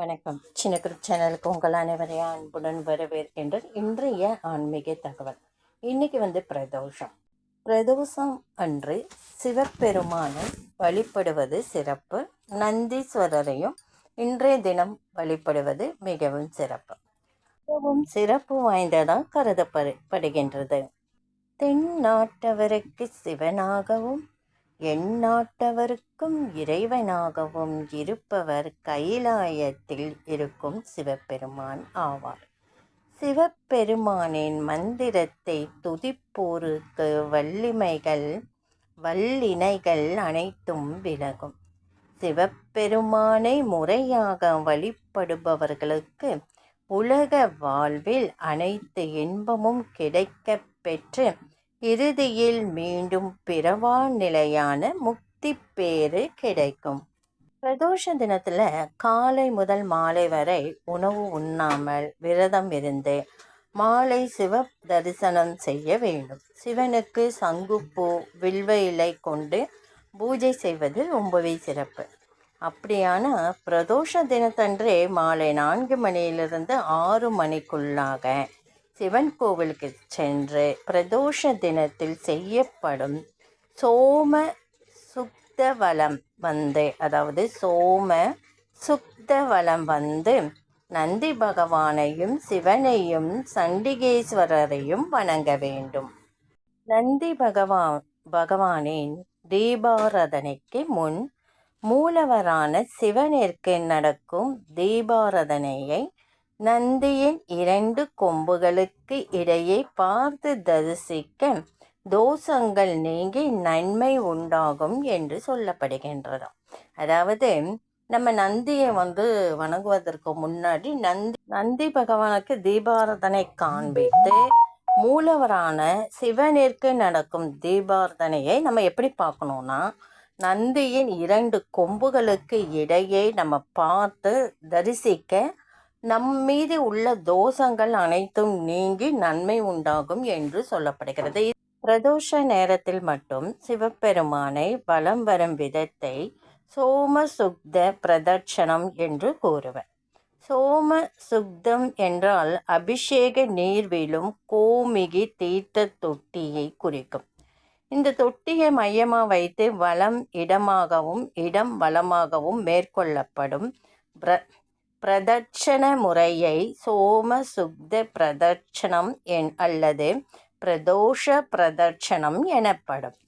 வணக்கம். சின்ன குரூப் சேனலுக்கு உங்கள் அனைவரையும் அன்புடன் வரவேற்கின்றேன். இன்றைய ஆன்மீக தகவல். இன்னைக்கு வந்து பிரதோஷம். பிரதோஷம் அன்று சிவபெருமானை வழிபடுவது சிறப்பு. நந்தீஸ்வரரையும் இன்றைய தினம் வழிபடுவது மிகவும் சிறப்பு. மிகவும் சிறப்பு வாய்ந்ததாக கருதப்படுகின்றது தென்னாட்டவருக்கு சிவனாகவும் எந்நாட்டவருக்கும் இறைவனாகவும் இருப்பவர் கைலாயத்தில் இருக்கும் சிவபெருமான் ஆவார். சிவபெருமானின் மந்திரத்தை துதிப்போருக்கு வள்ளிமைகள் வல்லினைகள் அனைத்தும் விலகும். சிவபெருமானை முறையாக வழிபடுபவர்களுக்கு உலக வாழ்வில் அனைத்து இன்பமும் கிடைக்கப் பெற்று இறுதியில் மீண்டும் பிறவா நிலையான முக்தி பேறு கிடைக்கும். பிரதோஷ தினத்தில் காலை முதல் மாலை வரை உணவு உண்ணாமல் விரதம் இருந்து மாலை சிவ தரிசனம் செய்ய வேண்டும். சிவனுக்கு சங்குப்பூ வில்வ இலை கொண்டு பூஜை செய்வது ரொம்பவே சிறப்பு. அப்படியான பிரதோஷ தினத்தன்றே மாலை நான்கு மணியிலிருந்து ஆறு மணிக்குள்ளாக சிவன் கோவிலுக்கு சென்று பிரதோஷ தினத்தில் செய்யப்படும் சோம சுக்த வலம் வந்து அதாவது சோம சுக்த வலம் வந்து நந்தி பகவானையும் சிவனையும் சண்டிகேஸ்வரரையும் வணங்க வேண்டும். நந்தி பகவான் பகவானின் தீபாராதனைக்கு முன் மூலவரான சிவனிற்கு நடக்கும் தீபாராதனையை நந்தியின் இரண்டு கொம்புகளுக்கு இடையே பார்த்து தரிசிக்க தோஷங்கள் நீங்கி நன்மை உண்டாகும் என்று சொல்லப்படுகின்றது அதாவது நம்ம நந்தியை வந்து வணங்குவதற்கு முன்னாடி நந்தி நந்தி பகவானுக்கு தீபாரதனை காண்பித்து மூலவரான சிவனிற்கு நடக்கும் தீபாரதனையை நம்ம எப்படி பார்க்கணும்னா நந்தியின் இரண்டு கொம்புகளுக்கு இடையே நம்ம பார்த்து தரிசிக்க நம் மீது உள்ள தோஷங்கள் அனைத்தும் நீங்கி நன்மை உண்டாகும் என்று சொல்லப்படுகிறது. பிரதோஷ நேரத்தில் மட்டும் சிவபெருமானை வலம் வரும் விதத்தை சோம சுக்த பிரதட்சணம் என்று கூறுவர். சோம சுக்தம் என்றால் அபிஷேக நீர்விலும் கோமிகி தீர்த்த தொட்டியை குறிக்கும். இந்த தொட்டியை மையமாக வைத்து வளம் இடமாகவும் இடம் வளமாகவும் மேற்கொள்ளப்படும் பிரதட்சண முறையை சோம சுக்த பிரதட்சணம் என் அல்லது பிரதோஷ பிரதட்சணம் எனப்படும்.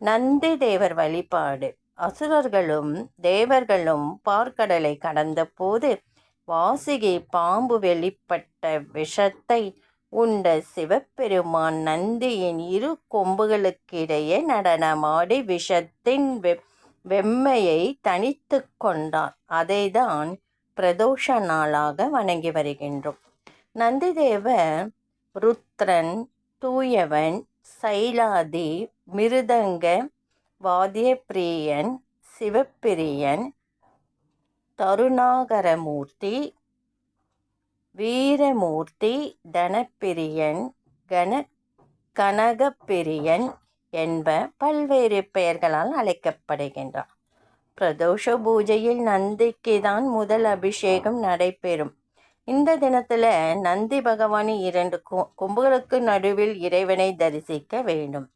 நந்தி தேவர் வழிபாடு. அசுரர்களும் தேவர்களும் பார்க்கடலை கடந்தபோது வாசிகை பாம்பு வெளிப்பட்ட விஷத்தை உண்ட சிவபெருமான் நந்தியின் இரு கொம்புகளுக்கிடையே நடனமாடி விஷத்தின் வெ வெம்மையை தனித்து கொண்டான் அதைதான் பிரதோஷ நாளாக வணங்கி வருகின்றோம். நந்திதேவர் ருத்ரன் தூயவன் சைலாதி மிருதங்க வாத்தியப்பிரியன் சிவப்பிரியன் தருணாகரமூர்த்தி வீரமூர்த்தி தனப்பிரியன் கன கனகப்பிரியன் என்ப பல்வேறு பெயர்களால் அழைக்கப்படுகின்றான் பிரதோஷ பூஜையில் நந்திக்கு தான் முதல் அபிஷேகம் நடைபெறும். இந்த தினத்தில் நந்தி பகவான் இரண்டு கொம்புகளுக்கு நடுவில் இறைவனை தரிசிக்க வேண்டும்.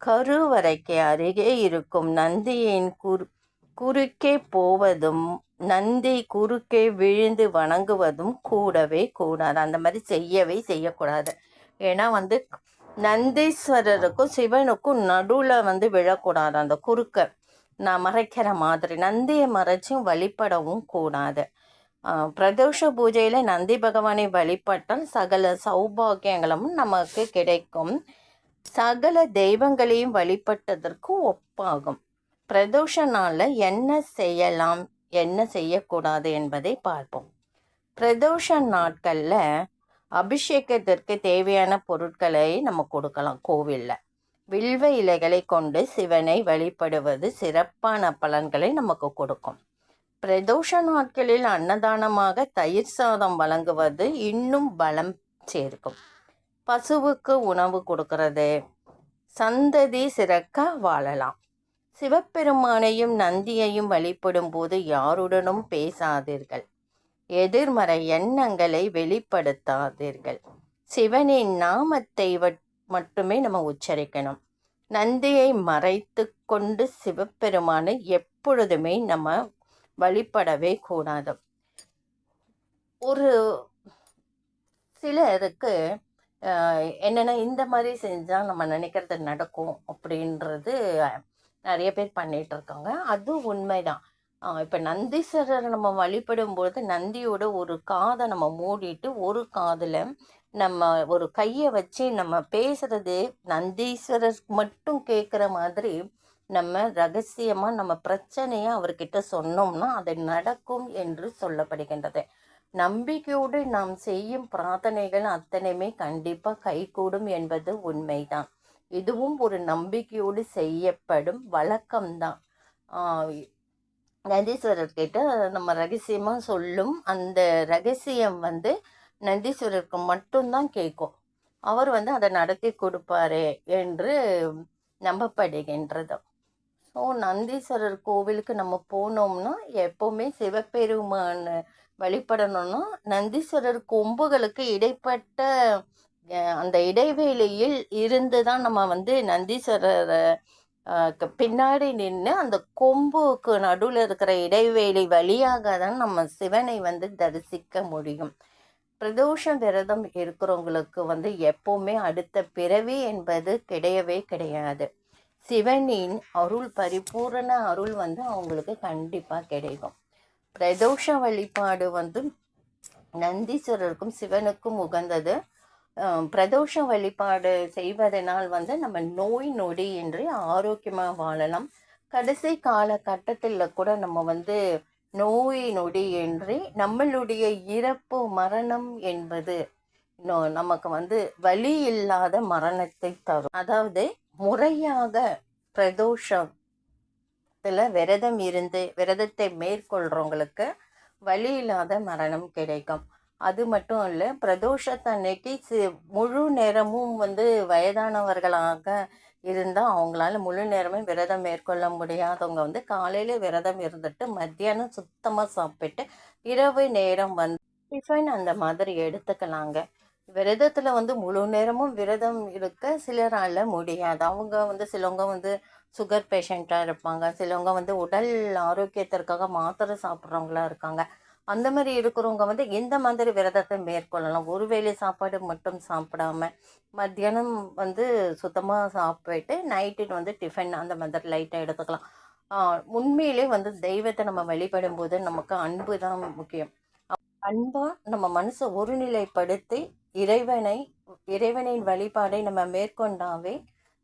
கருவறைக்கு அருகே இருக்கும் நந்தியின் குறு குறுக்கே போவதும் நந்தி குறுக்கே விழுந்து வணங்குவதும் கூடவே கூடாது. அந்த மாதிரி செய்யவே செய்யக்கூடாது. ஏன்னா வந்து நந்தீஸ்வரருக்கும் சிவனுக்கும் நடுவில் வந்து விழக்கூடாது அந்த குறுக்க. நான் மறைக்கிற மாதிரி நந்தியை மறைச்சும் வழிபடவும் கூடாது. பிரதோஷ பூஜையில் நந்தி பகவானை வழிபட்டால் சகல சௌபாகியங்களும் நமக்கு கிடைக்கும். சகல தெய்வங்களையும் வழிபட்டதற்கு ஒப்பாகும். பிரதோஷ நாளில் என்ன செய்யலாம் என்ன செய்யக்கூடாது என்பதை பார்ப்போம். பிரதோஷ நாட்களில் அபிஷேகத்திற்கு தேவையான பொருட்களை நம்ம கொடுக்கலாம் கோவிலில். வில்வ இலைகளை கொண்டு சிவனை வழிபடுவது சிறப்பான பலன்களை நமக்கு கொடுக்கும். பிரதோஷ நாட்களில் அன்னதானமாக தயிர் சாதம் வழங்குவது இன்னும் பலம் சேர்க்கும். பசுவுக்கு உணவு கொடுக்கறது. சந்ததி சிறக்க வாழலாம். சிவபெருமானையும் நந்தியையும் வழிபடும் போது யாருடனும் பேசாதீர்கள். எதிர்மறை எண்ணங்களை வெளிப்படுத்தாதீர்கள். சிவனின் நாமத்தை மட்டுமே நம்ம உச்சரிக்கணும். நந்தியை மறைத்து கொண்டு சிவபெருமானை எப்பொழுதுமே நம்ம வழிபடவே கூடாது. ஒரு சிலருக்கு என்னென்னா இந்த மாதிரி செஞ்சால் நம்ம நினைக்கிறது நடக்கும் அப்படின்றது நிறைய பேர் பண்ணிகிட்டு இருக்காங்க. அது உண்மைதான். இப்போ நந்தீஸ்வரரை நம்ம வழிபடும்பொழுது நந்தியோட ஒரு காதை நம்ம மூடிட்டு ஒரு காதில் நம்ம ஒரு கையை வச்சு நம்ம பேசுறது நந்தீஸ்வரர் மட்டும் கேட்குற மாதிரி நம்ம ரகசியமாக நம்ம பிரச்சனையை அவர்கிட்ட சொன்னோம்னா அது நடக்கும் என்று சொல்லப்படுகின்றது. நம்பிக்கையோடு நாம் செய்யும் பிரார்த்தனைகள் அத்தனையுமே கண்டிப்பாக கைகூடும் என்பது உண்மைதான். இதுவும் ஒரு நம்பிக்கையோடு செய்யப்படும் வழக்கம்தான். நந்தீஸ்வரர் கிட்ட நம்ம ரகசியமாக சொல்லும். அந்த ரகசியம் வந்து நந்தீஸ்வரருக்கு மட்டும்தான் கேட்கும். அவர் வந்து அதை நடத்தி கொடுப்பாரு என்று நம்பப்படுகின்றது. ஸோ நந்தீஸ்வரர் கோவிலுக்கு நம்ம போனோம்னா எப்போவுமே சிவபெருமான் வழிபடணும்னா நந்தீஸ்வரர் கொம்புகளுக்கு இடைப்பட்ட அந்த இடைவேளையில் இருந்து தான் நம்ம வந்து நந்தீஸ்வரரை பின்னாடி நின்று அந்த கொம்புக்கு நடுவில் இருக்கிற இடைவேளை வழியாக தான் நம்ம சிவனை வந்து தரிசிக்க முடியும். பிரதோஷம் விரதம் இருக்கிறவங்களுக்கு வந்து எப்போவுமே அடுத்த பிறவி என்பது கிடையவே கிடையாது. சிவனின் அருள் பரிபூரண அருள் வந்து அவங்களுக்கு கண்டிப்பாக கிடைக்கும். பிரதோஷ வழிபாடு வந்து நந்தீஸ்வரருக்கும் சிவனுக்கும் உகந்தது பிரதோஷ வழிபாடு செய்வதனால் வந்து நம்ம நோய் நொடி இன்றி ஆரோக்கியமாக வாழலாம். கடைசி காலகட்டத்தில் கூட நம்ம வந்து நோய் நொடி இன்றி நம்மளுடைய இறப்பு மரணம் என்பது நமக்கு வந்து வலி இல்லாத மரணத்தை தரும். அதாவது முறையாக பிரதோஷத்தில் விரதம் இருந்து விரதத்தை மேற்கொள்கிறவங்களுக்கு வலி இல்லாத மரணம் கிடைக்கும். அது மட்டும் இல்லை பிரதோஷத்தன்னைக்கு சி முழு நேரமும் வந்து வயதானவர்களாக இருந்தால் அவங்களால முழு நேரமே விரதம் மேற்கொள்ள முடியாதவங்க வந்து காலையில் விரதம் இருந்துட்டு மத்தியானம் சுத்தமாக சாப்பிட்டு இரவு நேரம் வந்து டிஃபன் அந்த மாதிரி எடுத்துக்கலாங்க. விரதத்தில் வந்து முழு நேரமும் விரதம் இருக்க சிலரால் முடியாது. அவங்க வந்து சிலவங்க வந்து சுகர் பேஷண்ட்டாக இருப்பாங்க. சிலவங்க வந்து உடல் ஆரோக்கியத்திற்காக மாத்திரை சாப்பிட்றவங்களா இருக்காங்க. அந்த மாதிரி இருக்கிறவங்க வந்து எந்த மாதிரி விரதத்தை மேற்கொள்ளலாம்? ஒரு வேளை சாப்பாடு மட்டும் சாப்பிடாம மத்தியானம் வந்து சுத்தமாக சாப்பிட்டு நைட்டு வந்து டிஃபன் அந்த மாதிரி லைட்டாக எடுத்துக்கலாம். உண்மையிலே வந்து தெய்வத்தை நம்ம வழிபடும் போது நமக்கு அன்பு தான் முக்கியம். அன்பாக நம்ம மனசை ஒருநிலைப்படுத்தி இறைவனை இறைவனின் வழிபாடை நம்ம மேற்கொண்டாவே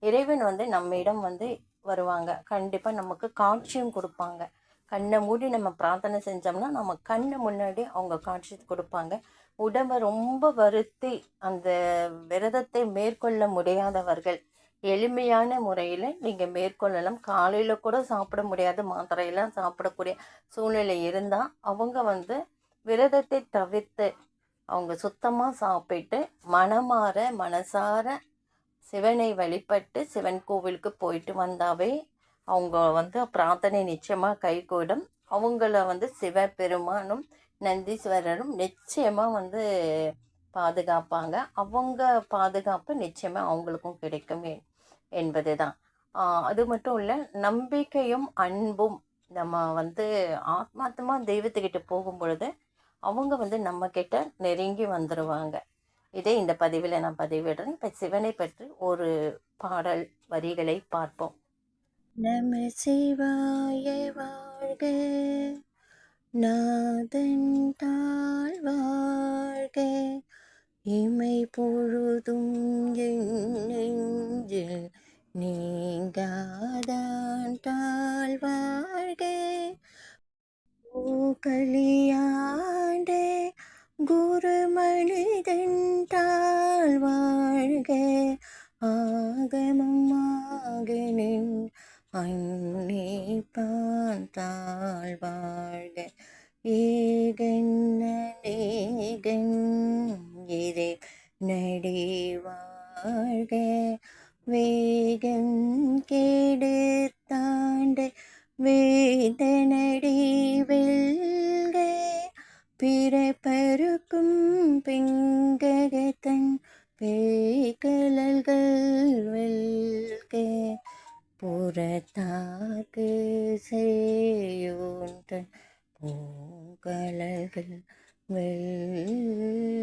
இறைவன் வந்து நம்மிடம் வந்து வருவாங்க. கண்டிப்பாக நமக்கு காட்சியும் கொடுப்பாங்க. கண்ணை மூடி நம்ம பிரார்த்தனை செஞ்சோம்னா நம்ம கண்ணு முன்னாடி அவங்க காட்சி கொடுப்பாங்க. உடம்பை ரொம்ப வருத்தி அந்த விரதத்தை மேற்கொள்ள முடியாதவர்கள் எளிமையான முறையில் நீங்கள் மேற்கொள்ளலாம். காலையில் கூட சாப்பிட முடியாது மாத்திரையெல்லாம் சாப்பிடக்கூடிய சூழ்நிலை இருந்தால் அவங்க வந்து விரதத்தை தவிர்த்து அவங்க சுத்தமாக சாப்பிட்டு மனமாற மனசார சிவனை வழிபட்டு சிவன் கோவிலுக்கு போயிட்டு வந்தாவே அவங்க வந்து பிரார்த்தனை நிச்சயமாக கைகூடும். அவங்கள வந்து சிவபெருமானும் நந்தீஸ்வரரும் நிச்சயமாக வந்து பாதுகாப்பாங்க. அவங்க பாதுகாப்பு நிச்சயமாக அவங்களுக்கும் கிடைக்கும் என்பது தான் அது மட்டும் இல்லை நம்பிக்கையும் அன்பும் நம்ம வந்து ஆத்மார்த்தமாக தெய்வத்துக்கிட்ட போகும் பொழுது அவங்க வந்து நம்மக்கிட்ட நெருங்கி வந்துடுவாங்க இதே இந்த பதிவில் நான் பதிவிடுறேன். இப்போ சிவனை பற்றி ஒரு பாடல் வரிகளை பார்ப்போம். நம சிவாய வாழ்க நாதன் தாழ்வாழ்க இமை பொழுதும் நெஞ்சில் நீங்காதான் தாழ் வாழ்க கலியாண்டே குரு மனிதன் தாழ்வாழ்க ஆகமம் ஆகனின் அன்னிப்பான் தாழ்வாழ்க. ஏகன்னேகன் இதை நடி வாழ்க வேகம் கேடு தாண்ட வேதனடி வெல்க. பிறை பருக்கும் பெங்ககத்தன் பேய்கலல்கள் வெல்க. புறத்தாக்கு செய்யூன்றன் பூங்கலகள் வெல்க